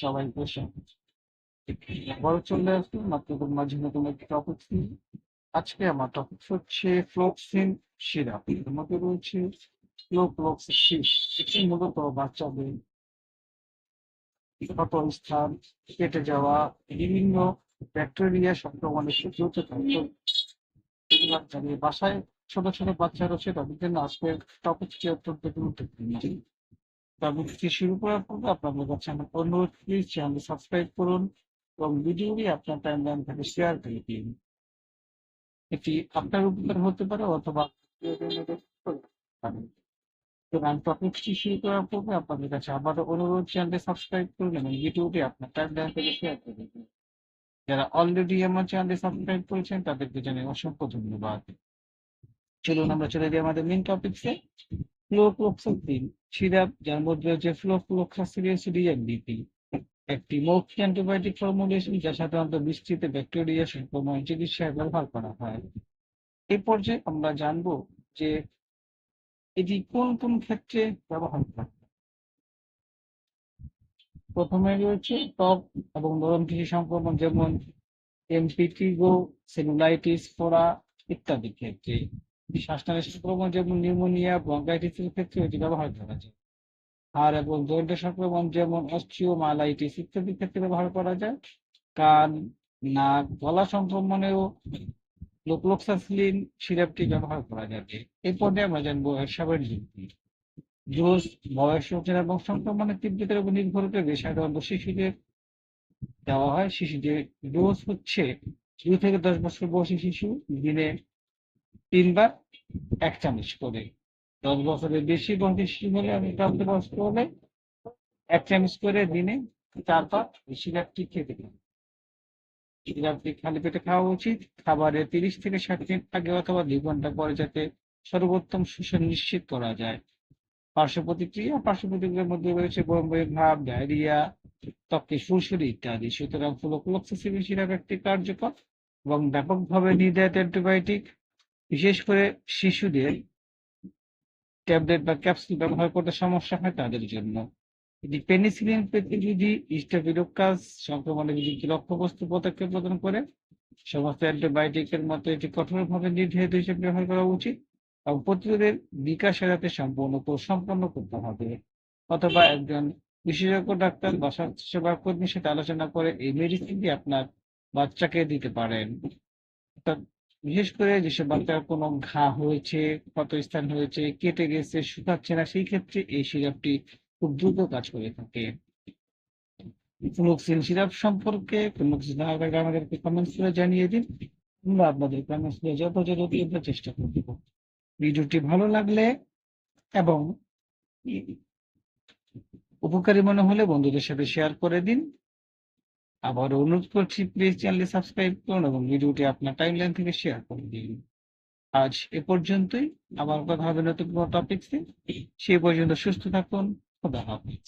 সবাইকে চলে মাঝে একটি টপিক আজকে আমার হচ্ছে মধ্যে রয়েছে মূলত বাচ্চাদের স্থান কেটে যাওয়া, বিভিন্ন ব্যাকটেরিয়া সংক্রমণের বাচ্চাদের বাসায় ছোট ছোট বাচ্চা রয়েছে তাদের জন্য আজকের টপিকটি অত্যন্ত গুরুত্বপূর্ণ। টপিকটি শুরু করার পূর্বে আপনাদের কাছে আমার অনুরোধ প্লিজ চ্যানেল সাবস্ক্রাইব করুন এবং ভিডিওটি আপনার টাইম টাইমলাইন থেকে শেয়ার করে দিন। এটি আপনার উপকার হতে পারে অথবা সুতরাং টপিকটি শুরু করার পূর্বে আপনাদের কাছে আবারও অনুরোধ, চ্যানেলটি সাবস্ক্রাইব করুন এবং ভিডিওটি আপনার টাইমলাইন থেকে শেয়ার করে দিন। যারা অলরেডি আমার চ্যানেলটি সাবস্ক্রাইব করেছেন, তাদেরকে জানাই অসংখ্য ধন্যবাদ। চলুন আমরা চলে যাই আমাদের মেন টপিকসে ফ্লোক্লোক্সাসিন সিরাপ, যার মধ্যে রয়েছে ফ্লোক্লোক্সাসিলিয়াম ডিপি একটি মৌখিক অ্যান্টিবায়োটিক ফর্মুলেশন যা সাধারণত বিস্তৃত ব্যাকটেরিয়া সংক্রমণ চিকিৎসায় ব্যবহার করা হয়। এই পর্যায়ে আমরা জানব যে এটি কোন কোন ক্ষেত্রে ব্যবহার করা প্রথমে রয়েছে ত্বক এবং নরম টিস্যু সংক্রমণ যেমন এমপিটিগো সেলুলাইটিস ফোড়া ইত্যাদি ক্ষেত্রে। শ্বাসনালী সংক্রমণ যেমন নিউমোনিয়া ব্রঙ্কাইটিসের ক্ষেত্রে এটি ব্যবহার করা যায়। হাড় এবং জয়েন্ট সংক্রমণ যেমন অস্টিওমালাইটিস ইত্যাদির ক্ষেত্রে ব্যবহার করা যায়। কান, নাক, গলা সংক্রমণেও লোকলোক্সাসিলিন সিরাপটি ব্যবহার করা যাবে। এরপরে আমরা জানব এর সাবলীলটি ডোজ বয়স ওজন এবং সংক্রমণের তীব্রতার উপর নির্ভর করে সাধারণত শিশুদের দেওয়া হয়। শিশুদের ডোজ হচ্ছে দুই থেকে দশ বছর বয়সী শিশু, দিনে তিনবার এক চামচ করে। দশ বছরের বেশি বয়সী হলে আমি প্রাপ্তবয়স্ক হলে এক চামচ করে দিনে চারবার এই সিরাপটি খেতে সিরাপটি খালি পেটে খাওয়া উচিত। খাবারের তিরিশ থেকে ষাট মিনিট আগে অথবা দুই ঘণ্টা পরে যাতে সর্বোত্তম শোষণ নিশ্চিত করা যায়। পার্শ্ব প্রতিক্রিয়া, পার্শ্ব প্রতিক্রিয়ার মধ্যে রয়েছে বমি ভাব, ডায়রিয়া ত্বকে সুরসুরি ইত্যাদি। সুতরাং ফ্লোক্লোক্সাসিলিন সিরাপ একটি কার্যকর এবং ব্যাপকভাবে নির্ধারিত অ্যান্টিবায়োটিক বিশেষ করে শিশুদের ট্যাবলেট বা ক্যাপসুল ব্যবহার করতে সমস্যা হয় তাদের জন্য। এটি পেনিসিলিন প্রতিরোধী স্টেফিলোকাস সংক্রমণের বিরুদ্ধে লক্ষ্যবস্তু পদক্ষেপ প্রদান করে, সমস্ত অ্যান্টিবায়োটিকের মতো এটি কঠোরভাবে নির্ধারিত হিসেবে ব্যবহার করা উচিত এবং প্রতিরোধের বিকাশ সাথে সম্পূর্ণ সম্পন্ন করতে হবে। অথবা একজন বিশেষজ্ঞ, ডাক্তার বা স্বাস্থ্যসেবা কর্মীর সাথে আলোচনা করে এই মেডিসিনটি আপনার বাচ্চাকে দিতে পারেন। অর্থাৎ বিশেষ করে যেসব বাচ্চার কোনো ঘা হয়েছে ক্ষত স্থান হয়েছে, কেটে গেছে, শুকাচ্ছে না, সেই ক্ষেত্রে এই সিরাপটি খুব দ্রুত কাজ করে থাকে। ফ্লুক্সিন সিরাপ সম্পর্কে কোনো আমাদেরকে কমেন্টস করে জানিয়ে দিন। আমরা আপনাদের কমেন্টস দিয়ে যথাযথ দিয়ে চেষ্টা করব। ভিডিওটি ভালো লাগলে এবং উপকারী মনে হলে বন্ধুদের সাথে শেয়ার করে দিন। আবার অনুরোধ করছি প্লিজ চ্যানেলটি সাবস্ক্রাইব করুন এবং ভিডিওটি আপনার টাইমলাইন থেকে শেয়ার করে দিন। আজ এ পর্যন্তই। আবার কথা হবে নতুন কোনো টপিক্সে সে পর্যন্ত সুস্থ থাকুন। খোদা হাফিজ।